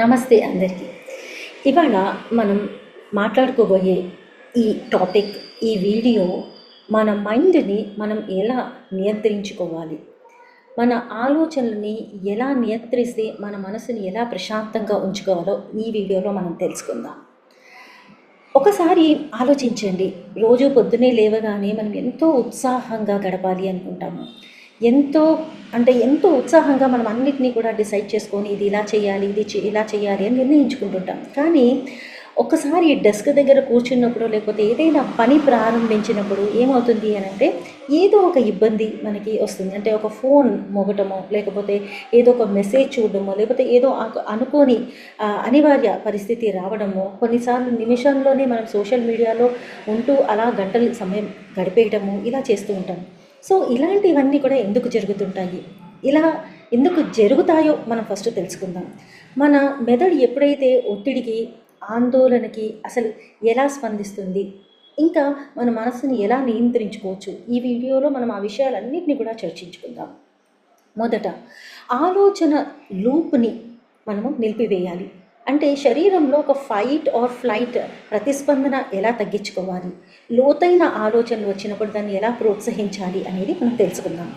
నమస్తే అందరికీ. ఇవాళ మనం మాట్లాడుకోబోయే ఈ టాపిక్ ఈ వీడియో మన మైండ్ని మనం ఎలా నియంత్రించుకోవాలి? మన ఆలోచనలని ఎలా నియంత్రిస్తే మన మనసుని ఎలా ప్రశాంతంగా ఉంచుకోవాలో ఈ వీడియోలో మనం తెలుసుకుందాం. ఒకసారి ఆలోచించండి రోజు పొద్దునే లేవగానే మనం ఎంతో ఉత్సాహంగా గడపాలి అనుకుంటాము. ఎంతో అంటే ఎంతో ఉత్సాహంగా మనం అన్నిటినీ కూడా డిసైడ్ చేసుకొని ఇది ఇలా చేయాలి ఇది ఇలా చేయాలి అని నిర్ణయించుకుంటుంటాం. కానీ ఒక్కసారి డెస్క్ దగ్గర కూర్చున్నప్పుడు లేకపోతే ఏదైనా పని ప్రారంభించినప్పుడు ఏమవుతుంది అని అంటే ఏదో ఒక ఇబ్బంది మనకి వస్తుంది. అంటే ఒక ఫోన్ మోగటమో లేకపోతే ఏదో ఒక మెసేజ్ చూడడమో లేకపోతే ఏదో అనుకోని అనివార్య పరిస్థితి రావడమో కొన్నిసార్లు నిమిషంలోనే మనం సోషల్ మీడియాలో ఉంటూ అలా గంటలు సమయం గడిపేయటము ఇలా చేస్తూ ఉంటాం. సో ఇలాంటివన్నీ కూడా ఎందుకు జరుగుతుంటాయి? ఇలా ఎందుకు జరుగుతాయో మనం ఫస్ట్ తెలుసుకుందాం. మన మెదడు ఎప్పుడైతే ఒత్తిడికి ఆందోళనకి అసలు ఎలా స్పందిస్తుంది? ఇంకా మన మనసుని ఎలా నియంత్రించుకోవచ్చు? ఈ వీడియోలో మనం ఆ విషయాలన్నింటినీ కూడా చర్చించుకుందాం. మొదట ఆలోచన లూప్ని మనము నిలిపివేయాలి. అంటే శరీరంలో ఒక ఫైట్ ఆర్ ఫ్లైట్ ప్రతిస్పందన ఎలా తగ్గించుకోవాలి? లోతైన ఆలోచనలు వచ్చినప్పుడు దాన్ని ఎలా ప్రోత్సహించాలి అనేది మనం తెలుసుకుందాం.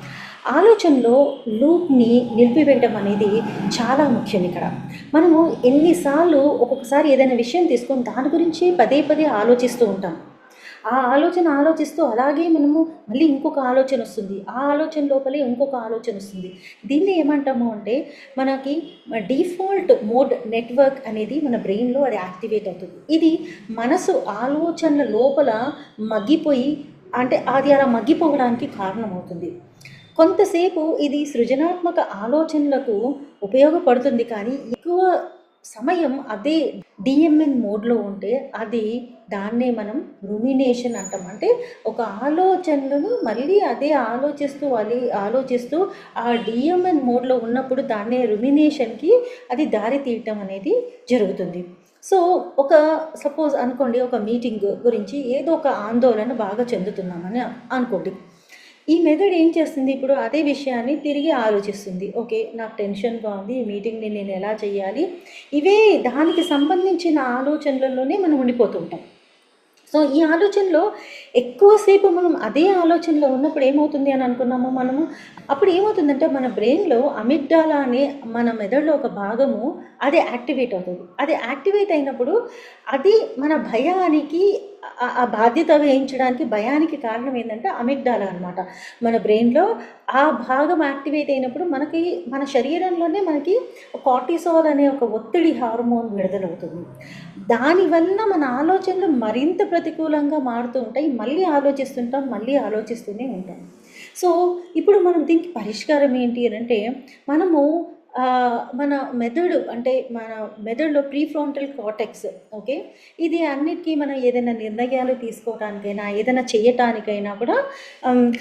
ఆలోచనలో లూప్ని నిలిపివేయడం అనేది చాలా ముఖ్యం ఇక్కడ. మనము ఎన్నిసార్లు ఒక్కొక్కసారి ఏదైనా విషయం తీసుకొని దాని గురించి పదే పదే ఆలోచిస్తూ ఉంటాం. ఆ ఆలోచన ఆలోచిస్తూ అలాగే మనము మళ్ళీ ఇంకొక ఆలోచన వస్తుంది. ఆ ఆలోచన లోపలే ఇంకొక ఆలోచన వస్తుంది. దీన్ని ఏమంటాము అంటే మనకి డిఫాల్ట్ మోడ్ నెట్వర్క్ అనేది మన బ్రెయిన్లో అది యాక్టివేట్ అవుతుంది. ఇది మనసు ఆలోచనల లోపల మగ్గిపోయి అంటే అది అలా మగ్గిపోవడానికి కారణమవుతుంది. కొంతసేపు ఇది సృజనాత్మక ఆలోచనలకు ఉపయోగపడుతుంది కానీ ఎక్కువ సమయం అదే డిఎంఎన్ మోడ్లో ఉంటే అది దాన్నే మనం రుమినేషన్ అంటాం. అంటే ఒక ఆలోచనలను మళ్ళీ అదే ఆలోచిస్తూ అది ఆలోచిస్తూ ఆ డిఎంఎన్ మోడ్లో ఉన్నప్పుడు దాన్నే రుమినేషన్కి అది దారి తీయటం అనేది జరుగుతుంది. సో ఒక సపోజ్ అనుకోండి ఒక మీటింగ్ గురించి ఏదో ఒక ఆందోళన బాగా చెందుతున్నామని అనుకోండి. ఈ మెథడ్ ఏం చేస్తుంది? ఇప్పుడు అదే విషయాన్ని తిరిగి ఆలోచిస్తుంది. ఓకే నాకు టెన్షన్గా ఉంది ఈ మీటింగ్ని నేను ఎలా చేయాలి? ఇవే దానికి సంబంధించిన ఆలోచనలలోనే మనం ఉండిపోతుంటాం సో ఈ ఆలోచనలో ఎక్కువసేపు మనం అదే ఆలోచనలో ఉన్నప్పుడు ఏమవుతుంది అని అనుకున్నాము మనము? అప్పుడు ఏమవుతుందంటే మన బ్రెయిన్లో అమిగ్డాలా అనే మన మెదడులో ఒక భాగము అది యాక్టివేట్ అవుతుంది. అది యాక్టివేట్ అయినప్పుడు అది మన భయానికి ఆ- బాధ్యత వహించడానికి భయానికి కారణం ఏంటంటే అమిగ్డాల అనమాట మన బ్రెయిన్లో ఆ భాగం యాక్టివేట్ అయినప్పుడు మనకి మన శరీరంలోనే మనకి కార్టిసోల్ అనే ఒక ఒత్తిడి హార్మోన్ విడుదలవుతుంది. దానివల్ల మన ఆలోచనలు మరింత ప్రతికూలంగా మారుతూ ఉంటాయి. మళ్ళీ ఆలోచిస్తుంటాం మళ్ళీ ఆలోచిస్తూనే ఉంటాం. సో ఇప్పుడు మనం దీనికి పరిష్కారం ఏంటి అని అంటే మనము మన మెదడు అంటే మన మెదడులో ప్రీఫ్రాంటల్ కాటెక్స్ ఓకే? ఇది అన్నిటికీ మనం ఏదైనా నిర్ణయాలు తీసుకోవడానికైనా ఏదైనా చేయటానికైనా కూడా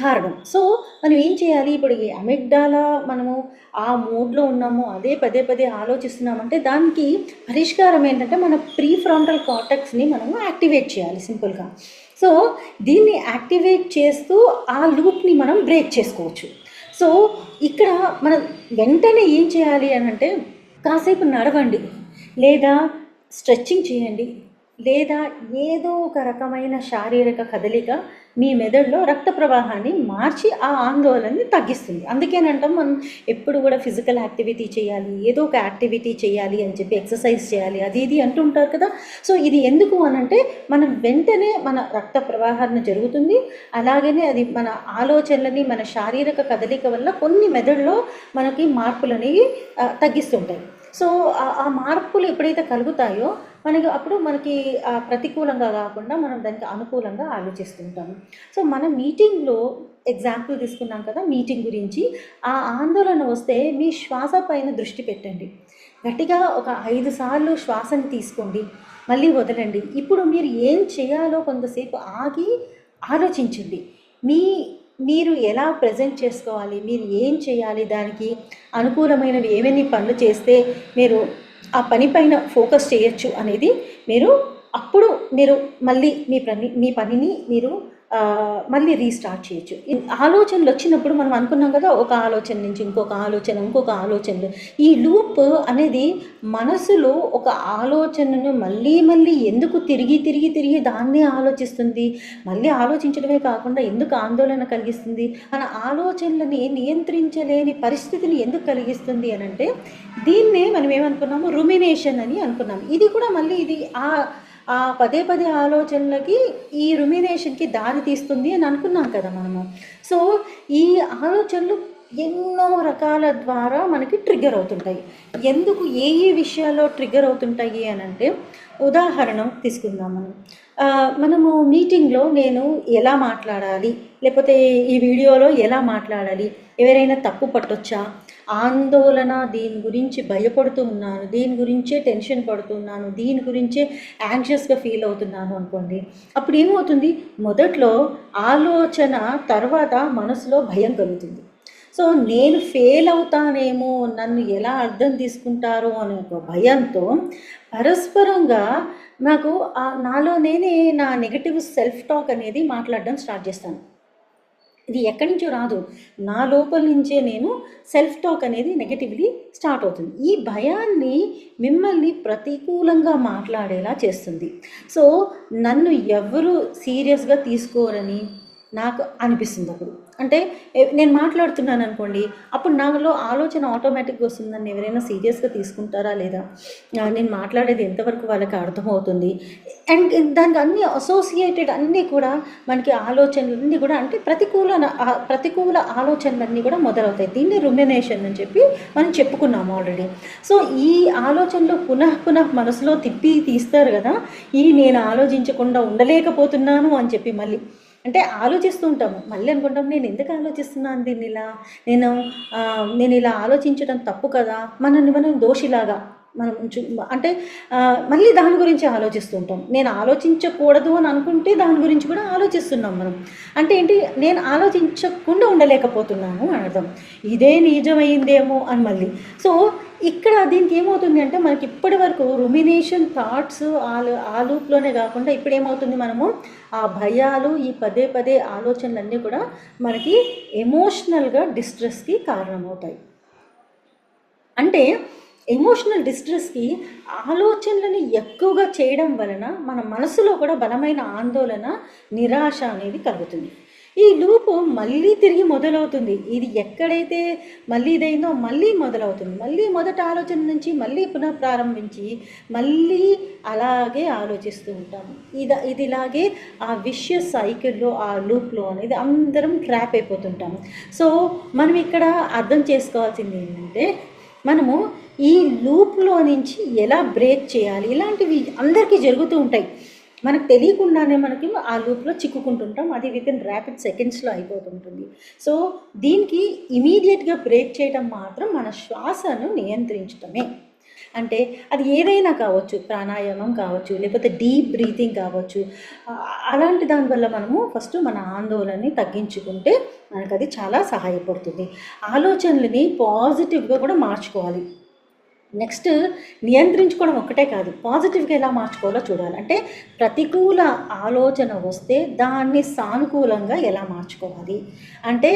కారణం. సో మనం ఏం చేయాలి? ఇప్పుడు ఈ అమిగ్డాలా మనము ఆ మూడ్లో ఉన్నాము అదే పదే పదే ఆలోచిస్తున్నామంటే దానికి పరిష్కారం ఏంటంటే మన ప్రీఫ్రాంటల్ కాటెక్స్ని మనము యాక్టివేట్ చేయాలి సింపుల్గా. సో దీన్ని యాక్టివేట్ చేస్తూ ఆ లూప్ని మనం బ్రేక్ చేసుకోవచ్చు. సో ఇక్కడ మనం వెంటనే ఏం చేయాలి అని అంటే కాసేపు నడవండి. లేదా స్ట్రెచ్చింగ్ చేయండి. లేదా ఏదో ఒక రకమైన శారీరక కదలిక మీ మెదడులో రక్త ప్రవాహాన్ని మార్చి ఆ ఆందోళనని తగ్గిస్తుంది. అందుకేనంటాం మనం ఎప్పుడు కూడా ఫిజికల్ యాక్టివిటీ చేయాలి ఏదో ఒక యాక్టివిటీ చేయాలి అని చెప్పి ఎక్సర్సైజ్ చేయాలి అది ఇది అంటుంటారు కదా. సో ఇది ఎందుకు అనంటే మనం వెంటనే మన రక్త ప్రవాహాన్ని జరుగుతుంది. అలాగనే అది మన ఆలోచనలని మన శారీరక కదలిక వల్ల కొన్ని మెదడులో మనకి మార్పులు అనేవి తగ్గిస్తుంటాయి సో ఆ- మార్పులు ఎప్పుడైతే కలుగుతాయో మనకి అప్పుడు మనకి ప్రతికూలంగా కాకుండా మనం దానికి అనుకూలంగా ఆలోచిస్తుంటాము. సో మన మీటింగ్లో ఎగ్జాంపుల్ తీసుకున్నాం కదా మీటింగ్ గురించి. ఆ ఆందోళన వస్తే మీ శ్వాస పైన దృష్టి పెట్టండి. గట్టిగా ఒక ఐదు సార్లు శ్వాసని తీసుకోండి. మళ్ళీ వదలండి. ఇప్పుడు మీరు ఏం చేయాలో కొంతసేపు ఆగి ఆలోచించండి. మీ మీరు ఎలా ప్రజెంట్ చేసుకోవాలి? మీరు ఏం చేయాలి? దానికి అనుకూలమైనవి ఏమేమి పనులు చేస్తే మీరు ఆ పని పైన ఫోకస్ చేయొచ్చు అనేది మీరు అప్పుడు మీరు మళ్ళీ మీ పని మీ పనిని మీరు మళ్ళీ రీస్టార్ట్ చేయొచ్చు. ఆలోచనలు వచ్చినప్పుడు మనం అనుకున్నాం కదా ఒక ఆలోచన నుంచి ఇంకొక ఆలోచన ఇంకొక ఆలోచనలు. ఈ లూప్ అనేది మనసులో ఒక ఆలోచనను మళ్ళీ మళ్ళీ ఎందుకు తిరిగి తిరిగి తిరిగి దాన్నే ఆలోచిస్తుంది? మళ్ళీ ఆలోచించడమే కాకుండా ఎందుకు ఆందోళన కలిగిస్తుంది? మన ఆలోచనలని నియంత్రించలేని పరిస్థితిని ఎందుకు కలిగిస్తుంది అని అంటే దీన్నే మనం ఏమనుకున్నాము? రుమినేషన్ అని అనుకున్నాం. ఇది కూడా మళ్ళీ ఇది ఆ ఆ పదే పదే ఆలోచనలకి ఈ రుమినేషన్కి దారి తీస్తుంది అని అనుకున్నాం కదా మనము. సో ఈ ఆలోచనలు ఎన్నో రకాల ద్వారా మనకి ట్రిగ్గర్ అవుతుంటాయి. ఎందుకు ఏ ఏ విషయాల్లో ట్రిగ్గర్ అవుతుంటాయి అని అంటే ఉదాహరణ తీసుకుందాం మనం. మనము మీటింగ్లో నేను ఎలా మాట్లాడాలి లేకపోతే ఈ వీడియోలో ఎలా మాట్లాడాలి ఎవరైనా తప్పు పట్టొచ్చా ఆందోళన దీని గురించి భయపడుతూ ఉన్నాను దీని గురించే టెన్షన్ పడుతున్నాను దీని గురించే యాంగ్షియస్గా ఫీల్ అవుతున్నాను అనుకోండి అప్పుడు ఏమవుతుంది? మొదట్లో ఆలోచన తర్వాత మనసులో భయం కలుగుతుంది. సో నేను ఫెయిల్ అవుతానేమో నన్ను ఎలా అర్థం తీసుకుంటారో అనే ఒక భయంతో పరస్పరంగా నాకు నాలో నేనే నా నెగటివ్ సెల్ఫ్ టాక్ అనేది మాట్లాడడం స్టార్ట్ చేస్తాను. ఇది ఎక్కడి నుంచో రాదు. నా లోపల నుంచే నేను సెల్ఫ్ టాక్ అనేది నెగటివ్లీ స్టార్ట్ అవుతుంది. ఈ భయాన్ని మిమ్మల్ని ప్రతికూలంగా మాట్లాడేలా చేస్తుంది. సో నన్ను ఎవరు సీరియస్గా తీసుకోరని నాకు అనిపిస్తుంది అప్పుడు. అంటే నేను మాట్లాడుతున్నాను అనుకోండి అప్పుడు నాలో ఆలోచన ఆటోమేటిక్గా వస్తుంది నన్ను ఎవరైనా సీరియస్గా తీసుకుంటారా లేదా? నేను మాట్లాడేది ఎంతవరకు వాళ్ళకి అర్థమవుతుంది? అండ్ దానికి అన్ని అసోసియేటెడ్ అన్నీ కూడా మనకి ఆలోచనలన్నీ కూడా అంటే ప్రతికూల ప్రతికూల ఆలోచనలన్నీ కూడా మొదలవుతాయి. దీన్ని రుమినేషన్ అని చెప్పి మనం చెప్పుకున్నాము ఆల్రెడీ సో ఈ ఆలోచనలు పునః పునః మనసులో తిప్పి తీస్తారు కదా ఈ నేను ఆలోచించకుండా ఉండలేకపోతున్నాను అని చెప్పి మళ్ళీ అంటే ఆలోచిస్తూ ఉంటాము. మళ్ళీ అనుకుంటాం నేను ఎందుకు ఆలోచిస్తున్నాను దీన్ని ఇలా నేను నేను ఇలా ఆలోచించడం తప్పు కదా? మనల్ని మనం దోషిలాగా మనం అంటే మళ్ళీ దాని గురించి ఆలోచిస్తూ ఉంటాం. నేను ఆలోచించకూడదు అని అనుకుంటే దాని గురించి కూడా ఆలోచిస్తున్నాం మనం. అంటే ఏంటి? నేను ఆలోచించకుండా ఉండలేకపోతున్నాను అని అర్థం. ఇదే నిజమైందేమో అని మళ్ళీ. సో ఇక్కడ దీనికి ఏమవుతుంది అంటే మనకి ఇప్పటి వరకు రుమినేషన్ థాట్స్ ఆలు ఆ లూప్లోనే కాకుండా ఇప్పుడు ఏమవుతుంది మనము? ఆ భయాలు ఈ పదే పదే ఆలోచనలన్నీ కూడా మనకి ఎమోషనల్గా డిస్ట్రెస్కి కారణమవుతాయి. అంటే ఎమోషనల్ డిస్ట్రెస్కి ఆలోచనలను ఎక్కువగా చేయడం వలన మన మనసులో కూడా బలమైన ఆందోళన నిరాశ అనేది కలుగుతుంది. ఈ లూపు మళ్ళీ తిరిగి మొదలవుతుంది. ఇది ఎక్కడైతే మళ్ళీ ఇదైందో మళ్ళీ మొదలవుతుంది. మళ్ళీ మొదట ఆలోచన నుంచి మళ్ళీ పునః ప్రారంభించి మళ్ళీ అలాగే ఆలోచిస్తూ ఉంటాము ఇది ఇది ఇలాగే ఆ విషయ సైకిల్లో ఆ లూప్లో అనేది అందరం ట్రాప్ అయిపోతుంటాము సో మనం ఇక్కడ అర్థం చేసుకోవాల్సింది ఏంటంటే మనము ఈ లూప్లో నుంచి ఎలా బ్రేక్ చేయాలి? ఇలాంటివి అందరికీ జరుగుతూ ఉంటాయి. మనకు తెలియకుండానే మనకి ఆ లూప్లో చిక్కుకుంటుంటాం. అది విత్ ఇన్ ర్యాపిడ్ సెకండ్స్లో అయిపోతుంటుంది. సో దీనికి ఇమీడియట్గా బ్రేక్ చేయడం మాత్రం మన శ్వాసను నియంత్రించడమే అంటే అది ఏదైనా కావచ్చు ప్రాణాయామం కావచ్చు లేకపోతే డీప్ బ్రీతింగ్ కావచ్చు అలాంటి దానివల్ల మనము ఫస్ట్ మన ఆందోళనని తగ్గించుకుంటే మనకు అది చాలా సహాయపడుతుంది. ఆలోచనలని పాజిటివ్గా కూడా మార్చుకోవాలి. నెక్స్ట్ నియంత్రించుకోవడం ఒక్కటే కాదు పాజిటివ్గా ఎలా మార్చుకోవాలో చూడాలి. అంటే ప్రతికూల ఆలోచన వస్తే దాన్ని సానుకూలంగా ఎలా మార్చుకోవాలి? అంటే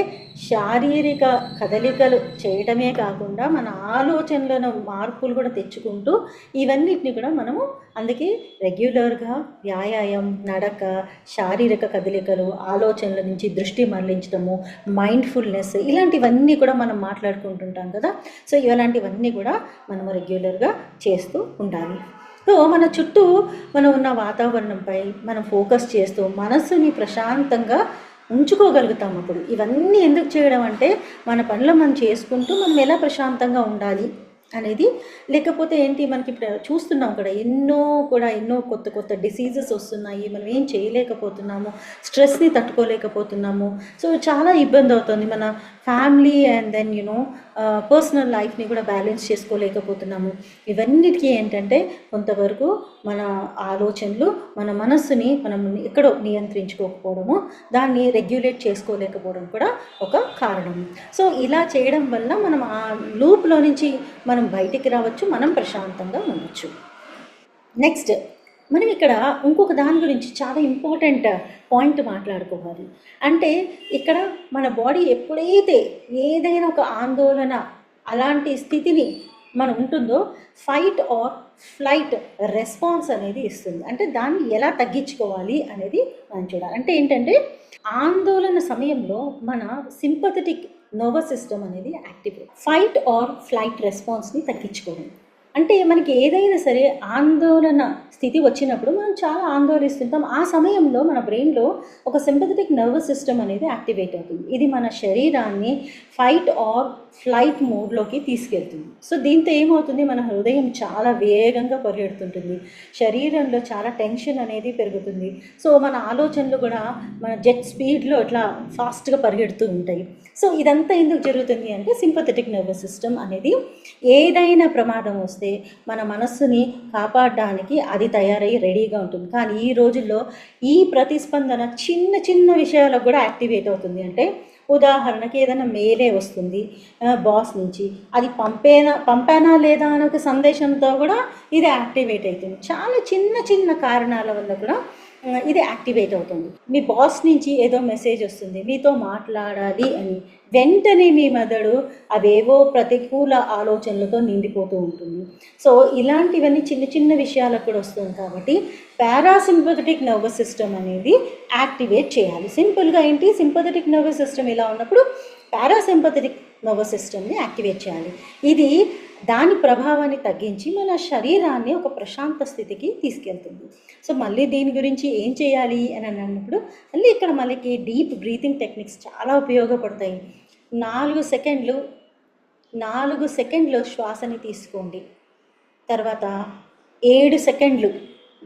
శారీరక కదలికలు చేయడమే కాకుండా మన ఆలోచనలను మార్పులు కూడా తెచ్చుకుంటూ ఇవన్నిటిని కూడా మనము అందుకే రెగ్యులర్గా వ్యాయామం నడక శారీరక కదలికలు ఆలోచనల నుంచి దృష్టి మరలించడము మైండ్ఫుల్నెస్ ఇలాంటివన్నీ కూడా మనం మాట్లాడుకుంటుంటాం కదా. సో ఇలాంటివన్నీ కూడా మనము రెగ్యులర్గా చేస్తూ ఉండాలి. సో మన చుట్టూ మనం ఉన్న వాతావరణంపై మనం ఫోకస్ చేస్తూ మనస్సుని ప్రశాంతంగా ఉంచుకోగలుగుతాం అప్పుడు. ఇవన్నీ ఎందుకు చేయడం అంటే మన పనులు మనం చేసుకుంటూ మనం ఎలా ప్రశాంతంగా ఉండాలి? అనేది. లేకపోతే ఏంటి మనకి ఇప్పుడు చూస్తున్నాం కూడా ఎన్నో కూడా ఎన్నో కొత్త కొత్త డిసీజెస్ వస్తున్నాయి. మనం ఏం చేయలేకపోతున్నాము స్ట్రెస్ని తట్టుకోలేకపోతున్నాము. సో చాలా ఇబ్బంది అవుతుంది మన family and then you know personal లైఫ్ని కూడా బ్యాలెన్స్ చేసుకోలేకపోతున్నాము. ఇవన్నిటికీ ఏంటంటే కొంతవరకు మన ఆలోచనలు మన మనస్సుని మనం ఎక్కడో నియంత్రించుకోకపోవడము దాన్ని రెగ్యులేట్ చేసుకోలేకపోవడం కూడా ఒక కారణం. సో ఇలా చేయడం వల్ల మనం ఆ లూప్లో నుంచి మనం బయటికి రావచ్చు మనం ప్రశాంతంగా ఉండొచ్చు. నెక్స్ట్ మనం ఇక్కడ ఇంకొక దాని గురించి చాలా ఇంపార్టెంట్ పాయింట్ మాట్లాడుకోవాలి. అంటే ఇక్కడ మన బాడీ ఎప్పుడైతే ఏదైనా ఒక ఆందోళన అలాంటి స్థితిని మనం ఉంటుందో ఫైట్ ఆర్ ఫ్లైట్ రెస్పాన్స్ అనేది ఇస్తుంది. అంటే దాన్ని ఎలా తగ్గించుకోవాలి అనేది మనం చూడాలి. అంటే ఏంటంటే ఆందోళన సమయంలో మన సింపథెటిక్ నర్వస్ సిస్టమ్ అనేది యాక్టివ్ ఫైట్ ఆర్ ఫ్లైట్ రెస్పాన్స్ని తగ్గించుకోవడం. అంటే మనకి ఏదైనా సరే ఆందోళన స్థితి వచ్చినప్పుడు మనం చాలా ఆందోళిస్తుంటాం. ఆ సమయంలో మన బ్రెయిన్లో ఒక సింపథటిక్ నర్వస్ సిస్టమ్ అనేది యాక్టివేట్ అవుతుంది. ఇది మన శరీరాన్ని ఫైట్ ఆర్ ఫ్లైట్ మోడ్లోకి తీసుకెళ్తుంది. సో దీంతో ఏమవుతుంది? మన హృదయం చాలా వేగంగా పరిగెడుతుంటుంది. శరీరంలో చాలా టెన్షన్ అనేది పెరుగుతుంది. సో మన ఆలోచనలు కూడా మన జెట్ స్పీడ్లో ఇట్లా ఫాస్ట్గా పరిగెడుతూ ఉంటాయి. సో ఇదంతా ఎందుకు జరుగుతుంది అంటే సింపథెటిక్ నర్వస్ సిస్టమ్ అనేది ఏదైనా ప్రమాదం వస్తే మన మనస్సుని కాపాడడానికి అది తయారై రెడీగా ఉంటుంది. కానీ ఈ రోజుల్లో ఈ ప్రతిస్పందన చిన్న చిన్న విషయాలకు కూడా యాక్టివేట్ అవుతుంది. అంటే ఉదాహరణకి ఏదైనా మేలే వస్తుంది బాస్ నుంచి. అది పంపేనా పంపానా లేదా అనే ఒక సందేశంతో కూడా ఇది యాక్టివేట్ అవుతుంది. చాలా చిన్న చిన్న కారణాల వల్ల కూడా ఇది యాక్టివేట్ అవుతుంది. మీ బాస్ నుంచి ఏదో మెసేజ్ వస్తుంది మీతో మాట్లాడాలి అని. వెంటనే మీ మెదడు అవేవో ప్రతికూల ఆలోచనలతో నిండిపోతూ ఉంటుంది. సో ఇలాంటివన్నీ చిన్న చిన్న విషయాలకు కూడా వస్తుంది కాబట్టి పారాసింపథటిక్ నర్వస్ సిస్టమ్ అనేది యాక్టివేట్ చేయాలి. సింపుల్గా ఏంటి? సింపథటిక్ నర్వస్ సిస్టమ్ ఇలా ఉన్నప్పుడు పారాసింపథటిక్ నర్వస్ సిస్టమ్ని యాక్టివేట్ చేయాలి. ఇది దాని ప్రభావాన్ని తగ్గించి మన శరీరాన్ని ఒక ప్రశాంత స్థితికి తీసుకెళ్తుంది. సో మళ్ళీ దీని గురించి ఏం చేయాలి అని అన్నప్పుడు మళ్ళీ ఇక్కడ మనకి డీప్ బ్రీతింగ్ టెక్నిక్స్ చాలా ఉపయోగపడతాయి. నాలుగు సెకండ్లు నాలుగు సెకండ్లు శ్వాసని తీసుకోండి. తర్వాత ఏడు సెకండ్లు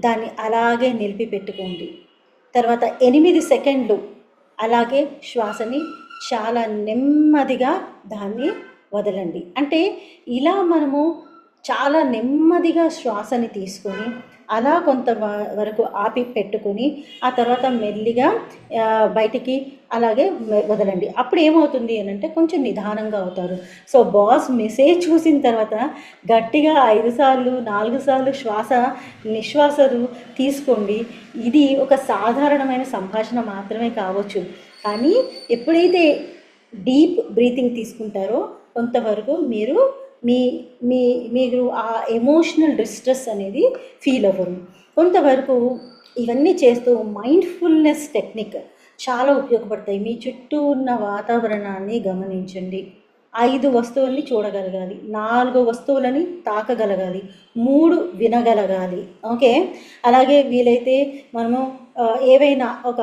దాన్ని అలాగే నిలిపి పెట్టుకోండి. తర్వాత ఎనిమిది సెకండ్లు అలాగే శ్వాసని చాలా నెమ్మదిగా దాన్ని వదలండి. అంటే ఇలా మనము చాలా నెమ్మదిగా శ్వాసని తీసుకొని అలా కొంత వరకు ఆపి పెట్టుకొని ఆ తర్వాత మెల్లిగా బయటికి అలాగే వదలండి. అప్పుడు ఏమవుతుంది అని అంటే కొంచెం నిదానంగా అవుతారు. సో బాస్ మెసేజ్ చూసిన తర్వాత గట్టిగా ఐదు సార్లు నాలుగు సార్లు శ్వాస నిశ్వాసలు తీసుకోండి. ఇది ఒక సాధారణమైన సంభాషణ మాత్రమే కావచ్చు. కానీ ఎప్పుడైతే డీప్ బ్రీతింగ్ తీసుకుంటారో కొంతవరకు మీరు మీ మీ మీరు ఆ ఎమోషనల్ డిస్ట్రెస్ అనేది ఫీల్ అవ్వరు. కొంతవరకు ఇవన్నీ చేస్తూ మైండ్ఫుల్నెస్ టెక్నిక్ చాలా ఉపయోగపడతాయి. మీ చుట్టూ ఉన్న వాతావరణాన్ని గమనించండి. ఐదు వస్తువుల్ని చూడగలగాలి. నాలుగు వస్తువులని తాకగలగాలి. మూడు వినగలగాలి. ఓకే? అలాగే వీలైతే మనము ఏవైనా ఒక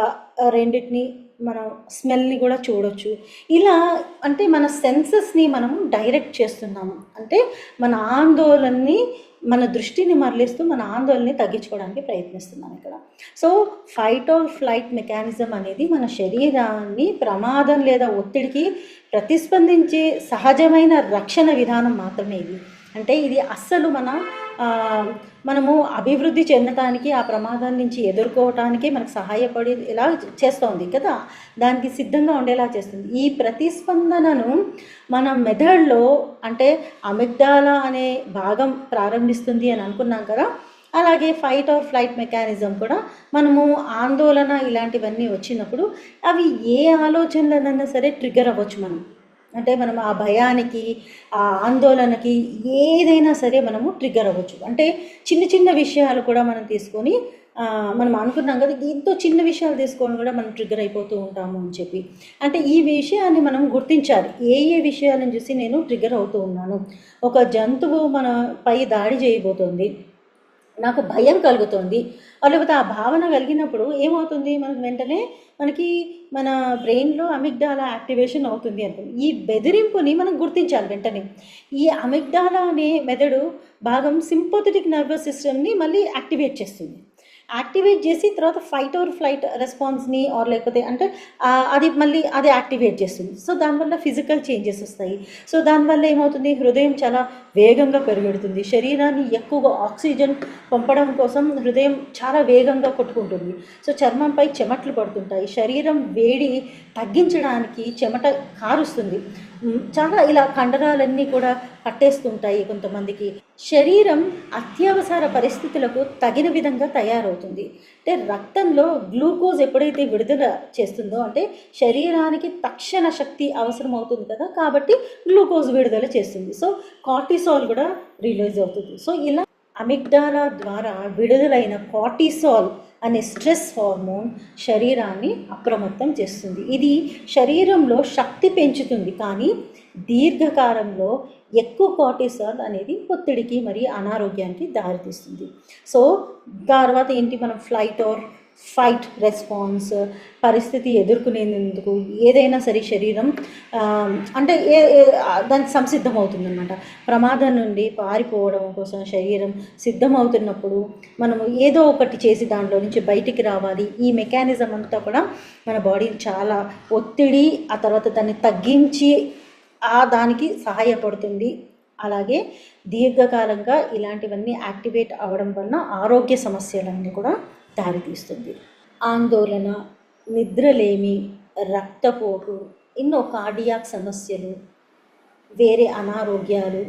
రెండింటిని మనం స్మెల్ని కూడా చూడొచ్చు. ఇలా అంటే మన సెన్సెస్ని మనం డైరెక్ట్ చేస్తున్నాము. అంటే మన ఆందోళనని మన దృష్టిని మరలిస్తూ మన ఆందోళనని తగ్గించుకోవడానికి ప్రయత్నిస్తున్నాం ఇక్కడ. So fight or flight mechanism అనేది మన శరీరాన్ని ప్రమాదం లేదా ఒత్తిడికి ప్రతిస్పందించే సహజమైన రక్షణ విధానం మాత్రమే ఇది. అంటే ఇది అస్సలు మన మనము అభివృద్ధి చెందటానికి ఆ ప్రమాదం నుంచి ఎదుర్కోవటానికి మనకు సహాయపడి ఇలా చేస్తోంది కదా? దానికి సిద్ధంగా ఉండేలా చేస్తుంది. ఈ ప్రతిస్పందనను మన మెదడులో అంటే అమిగ్డాల అనే భాగం ప్రారంభిస్తుంది అని అనుకున్నాం కదా? అలాగే ఫైట్ ఆర్ ఫ్లైట్ మెకానిజం కూడా మనము ఆందోళన ఇలాంటివన్నీ వచ్చినప్పుడు అవి ఏ ఆలోచనలనైనా సరే ట్రిగ్గర్ అవ్వచ్చు మనం. అంటే మనం ఆ భయానికి ఆ ఆందోళనకి ఏదైనా సరే మనము ట్రిగ్గర్ అవ్వచ్చు. అంటే చిన్న చిన్న విషయాలు కూడా మనం తీసుకొని మనం అనుకున్నాం కదా ఎంతో చిన్న విషయాలు తీసుకొని కూడా మనం ట్రిగ్గర్ అయిపోతూ ఉంటాము అని చెప్పి. అంటే ఈ విషయాన్ని మనం గుర్తించాలి. ఏ ఏ విషయాలను చూసి నేను ట్రిగ్గర్ అవుతూ ఉన్నాను. ఒక జంతువు మన పై దాడి చేయబోతోంది. నాకు భయం కలుగుతుంది. లేకపోతే ఆ భావన కలిగినప్పుడు ఏమవుతుంది? మనకు వెంటనే మనకి మన బ్రెయిన్లో అమిగ్డాల యాక్టివేషన్ అవుతుంది అనుకుంది ఈ బెదిరింపుని మనం గుర్తించాలి వెంటనే. ఈ అమిగ్డాల అనే మెదడు భాగం సింపథెటిక్ నర్వస్ సిస్టమ్ని మళ్ళీ యాక్టివేట్ చేస్తుంది. యాక్టివేట్ చేసి తర్వాత ఫైట్ ఆర్ ఫ్లైట్ రెస్పాన్స్ని ఆర్ లేకపోతే అంటే అది మళ్ళీ అది యాక్టివేట్ చేస్తుంది. సో దానివల్ల ఫిజికల్ చేంజెస్ వస్తాయి. సో దానివల్ల ఏమవుతుంది? హృదయం చాలా వేగంగా పెరుగుతుంది. శరీరాన్ని ఎక్కువగా ఆక్సిజన్ పంపడం కోసం హృదయం చాలా వేగంగా కొట్టుకుంటుంది. సో చర్మంపై చెమట్లు పడుతుంటాయి. శరీరం వేడి తగ్గించడానికి చెమట కారుస్తుంది. చాలా ఇలా కండరాలన్నీ కూడా పట్టేస్తుంటాయి కొంతమందికి. శరీరం అత్యవసర పరిస్థితులకు తగిన విధంగా తయారవుతుంది. అంటే రక్తంలో గ్లూకోజ్ ఎప్పుడైతే విడుదల చేస్తుందో అంటే శరీరానికి తక్షణ శక్తి అవసరం అవుతుంది కదా కాబట్టి గ్లూకోజ్ విడుదల చేస్తుంది. సో కార్టిసాల్ కూడా రిలీజ్ అవుతుంది. సో ఇలా అమిగ్డాలా ద్వారా విడుదలైన కార్టిసాల్ అనే స్ట్రెస్ హార్మోన్ శరీరాన్ని అప్రమత్తం చేస్తుంది. ఇది శరీరంలో శక్తి పెంచుతుంది కానీ దీర్ఘకాలంలో ఎక్కువ కార్టిసాల్ అనేది ఒత్తిడికి మరియు అనారోగ్యానికి దారితీస్తుంది. సో తర్వాత ఏంటి? మనం ఫ్లైట్ ఆర్ ఫైట్ రెస్పాన్స్ పరిస్థితి ఎదుర్కొనేందుకు ఏదైనా సరే శరీరం అంటే ఏ దానికి సంసిద్ధం అవుతుందన్నమాట ప్రమాదం నుండి పారిపోవడం కోసం శరీరం సిద్ధమవుతున్నప్పుడు మనము ఏదో ఒకటి చేసి దాంట్లో నుంచి బయటికి రావాలి. ఈ మెకానిజం అంతా కూడా మన బాడీని చాలా ఒత్తిడి ఆ తర్వాత దాన్ని తగ్గించి ఆ దానికి సహాయపడుతుంది. అలాగే దీర్ఘకాలంగా ఇలాంటివన్నీ యాక్టివేట్ అవ్వడం వలన ఆరోగ్య సమస్యలన్నీ కూడా దారితీస్తుంది. ఆందోళన నిద్రలేమి రక్తపోటు ఎన్నో కార్డియాక్ సమస్యలు వేరే అనారోగ్యాలు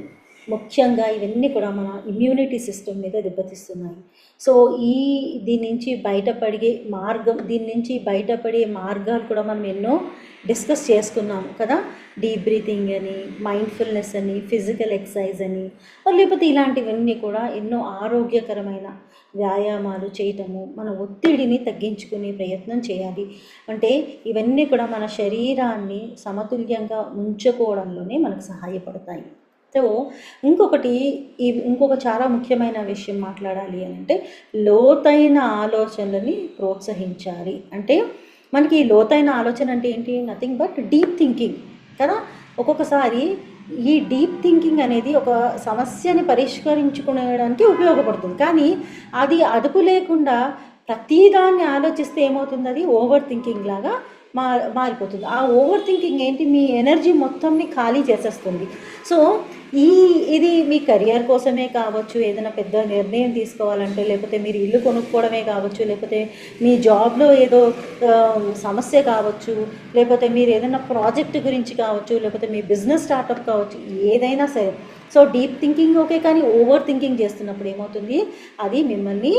ముఖ్యంగా ఇవన్నీ కూడా మన ఇమ్యూనిటీ సిస్టమ్ మీద దెబ్బతీస్తున్నాయి. సో ఈ దీని నుంచి బయటపడే మార్గం దీని నుంచి బయటపడే మార్గాలు కూడా మనం ఎన్నో డిస్కస్ చేసుకున్నాము కదా? డీప్ బ్రీతింగ్ అని మైండ్ఫుల్నెస్ అని ఫిజికల్ ఎక్సర్సైజ్ అని లేకపోతే ఇలాంటివన్నీ కూడా ఎన్నో ఆరోగ్యకరమైన వ్యాయామాలు చేయటము మన ఒత్తిడిని తగ్గించుకునే ప్రయత్నం చేయాలి. అంటే ఇవన్నీ కూడా మన శరీరాన్ని సమతుల్యంగా ఉంచుకోవడంలోనే మనకు సహాయపడతాయి. సో ఇంకొకటి ఈ ఇంకొక చాలా ముఖ్యమైన విషయం మాట్లాడాలి అని అంటే లోతైన ఆలోచనలని ప్రోత్సహించాలి. అంటే మనకి లోతైన ఆలోచన అంటే ఏంటి? నథింగ్ బట్ డీప్ థింకింగ్ కదా? ఒక్కొక్కసారి ఈ డీప్ థింకింగ్ అనేది ఒక సమస్యని పరిష్కరించుకునేయడానికి ఉపయోగపడుతుంది. కానీ అది అదుపు లేకుండా ప్రతిదాన్ని ఆలోచిస్తే ఏమవుతుంది అది ఓవర్ థింకింగ్ లాగా మా మారిపోతుంది. ఆ ఓవర్ థింకింగ్ ఏంటి? మీ ఎనర్జీ మొత్తంని ఖాళీ చేసేస్తుంది. సో ఈ ఇది మీ కెరియర్ కోసమే కావచ్చు ఏదైనా పెద్ద నిర్ణయం తీసుకోవాలంటే లేకపోతే మీరు ఇల్లు కొనుక్కోవడమే కావచ్చు లేకపోతే మీ జాబ్లో ఏదో సమస్య కావచ్చు లేకపోతే మీరు ఏదైనా ప్రాజెక్ట్ గురించి కావచ్చు లేకపోతే మీ బిజినెస్ స్టార్టప్ కావచ్చు ఏదైనా సరే. సో డీప్ థింకింగ్ ఓకే కానీ ఓవర్ థింకింగ్ చేస్తున్నప్పుడు ఏమవుతుంది? అది మిమ్మల్ని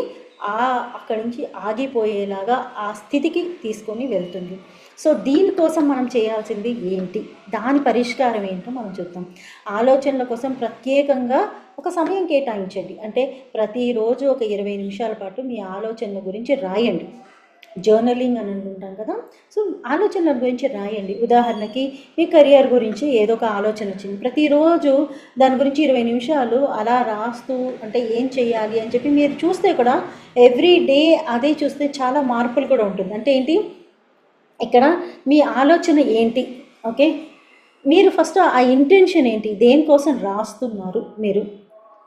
ఆ అక్కడి నుంచి ఆగిపోయేలాగా ఆ స్థితికి తీసుకొని వెళ్తుంది. సో దీనికోసం మనం చేయాల్సింది ఏంటి? దాని పరిష్కారం ఏంటో మనం చూద్దాం. ఆలోచనల కోసం ప్రత్యేకంగా ఒక సమయం కేటాయించండి. అంటే ప్రతిరోజు ఒక ఇరవై నిమిషాల పాటు మీ ఆలోచనల గురించి రాయండి. జర్నలింగ్ అని అనుకుంటాం కదా. సో ఆలోచనల గురించి రాయండి. ఉదాహరణకి మీ కెరియర్ గురించి ఏదో ఒక ఆలోచన వచ్చింది. ప్రతిరోజు దాని గురించి ఇరవై నిమిషాలు అలా రాస్తూ అంటే ఏం చేయాలి అని చెప్పి మీరు చూస్తే కూడా ఎవ్రీ డే అదే చూస్తే చాలా మార్పులు కూడా ఉంటుంది. అంటే ఏంటి? ఇక్కడ మీ ఆలోచన ఏంటి? ఓకే? మీరు ఫస్ట్ ఆ ఇంటెన్షన్ ఏంటి? దేనికోసం రాస్తున్నారు మీరు?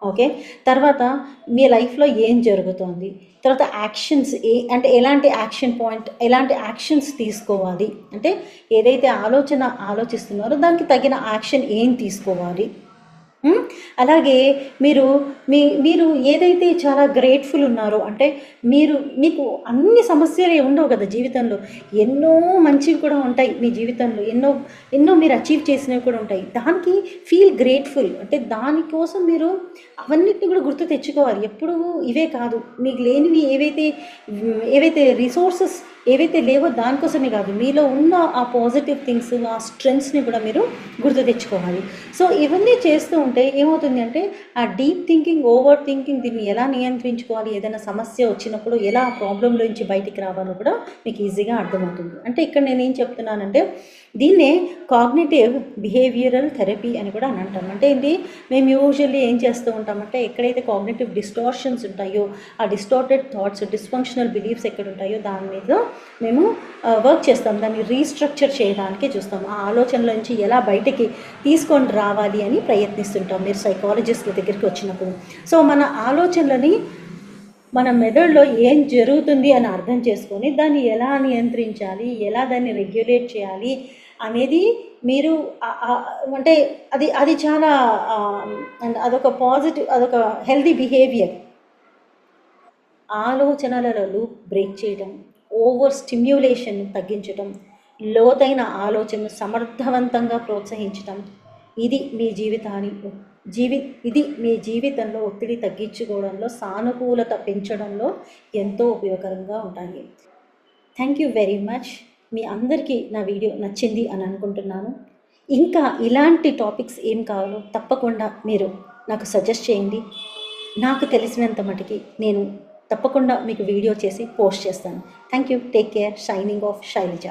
ఓకే? తర్వాత మీ లైఫ్లో ఏం జరుగుతోంది? తర్వాత యాక్షన్స్ ఏ అంటే ఎలాంటి యాక్షన్ పాయింట్ ఎలాంటి యాక్షన్స్ తీసుకోవాలి? అంటే ఏదైతే ఆలోచన ఆలోచిస్తున్నారో దానికి తగిన యాక్షన్ ఏం తీసుకోవాలి? అలాగే మీరు మీ మీరు ఏదైతే చాలా గ్రేట్ఫుల్ ఉన్నారో అంటే మీరు మీకు అన్ని సమస్యలే ఉండవు కదా జీవితంలో. ఎన్నో మంచివి కూడా ఉంటాయి మీ జీవితంలో. ఎన్నో ఎన్నో మీరు అచీవ్ చేసినవి కూడా ఉంటాయి. దానికి ఫీల్ గ్రేట్ఫుల్ అంటే దానికోసం మీరు అవన్నిటిని కూడా గుర్తు తెచ్చుకోవాలి. ఎప్పుడు ఇవే కాదు. మీకు లేనివి ఏవైతే ఏవైతే రిసోర్సెస్ ఏవైతే లేవో దానికోసమే కాదు మీలో ఉన్న ఆ పాజిటివ్ థింగ్స్ ఆ స్ట్రెంగ్స్ని కూడా మీరు గుర్తు తెచ్చుకోవాలి. సో ఇవన్నీ చేస్తూ ఉంటే ఏమవుతుంది అంటే ఆ డీప్ థింకింగ్ ఓవర్ థింకింగ్ దీన్ని ఎలా నియంత్రించుకోవాలి? ఏదైనా సమస్య వచ్చినప్పుడు ఎలా ఆ ప్రాబ్లంలో నుంచి బయటికి రావాలో కూడా మీకు ఈజీగా అర్థమవుతుంది. అంటే ఇక్కడ నేను ఏం చెప్తున్నానంటే దీన్నే కాగ్నేటివ్ బిహేవియరల్ థెరపీ అని కూడా అని అంటాం అంటే ఏంటి? మేము యూజువల్లీ ఏం చేస్తూ ఉంటామంటే ఎక్కడైతే కాగ్నేటివ్ డిస్టార్షన్స్ ఉంటాయో ఆ డిస్టార్టెడ్ థాట్స్ డిస్ఫంక్షనల్ బిలీఫ్స్ ఎక్కడ ఉంటాయో దాని మీద మేము వర్క్ చేస్తాం. దాన్ని రీస్ట్రక్చర్ చేయడానికి చూస్తాం. ఆ ఆలోచనల నుంచి ఎలా బయటికి తీసుకొని రావాలి అని ప్రయత్నిస్తుంటాం. మీరు సైకాలజిస్ట్ల దగ్గరికి వచ్చినప్పుడు. సో మన ఆలోచనలని మన మెదడులో ఏం జరుగుతుంది అని అర్థం చేసుకొని దాన్ని ఎలా నియంత్రించాలి ఎలా దాన్ని రెగ్యులేట్ చేయాలి అనేది మీరు అంటే అది అది చాలా అదొక పాజిటివ్ అదొక హెల్దీ బిహేవియర్ ఆలోచనల లూప్ బ్రేక్ చేయడం ఓవర్ స్టిమ్యులేషన్ తగ్గించడం లోతైన ఆలోచనను సమర్థవంతంగా ప్రోత్సహించటం ఇది మీ జీవితాన్ని జీవి ఇది మీ జీవితంలో ఒత్తిడి తగ్గించుకోవడంలో సానుకూలత పెంచడంలో ఎంతో ఉపయోగకరంగా ఉంటాయి. Thank you very much. మీ అందరికీ నా వీడియో నచ్చింది అని అనుకుంటున్నాను. ఇంకా ఇలాంటి టాపిక్స్ ఏం కావాలో తప్పకుండా మీరు నాకు సజెస్ట్ చేయండి. నాకు తెలిసినంత మటుకి నేను తప్పకుండా మీకు వీడియో చేసి పోస్ట్ చేస్తాను. Thank you. Take care. Shining of Shailaja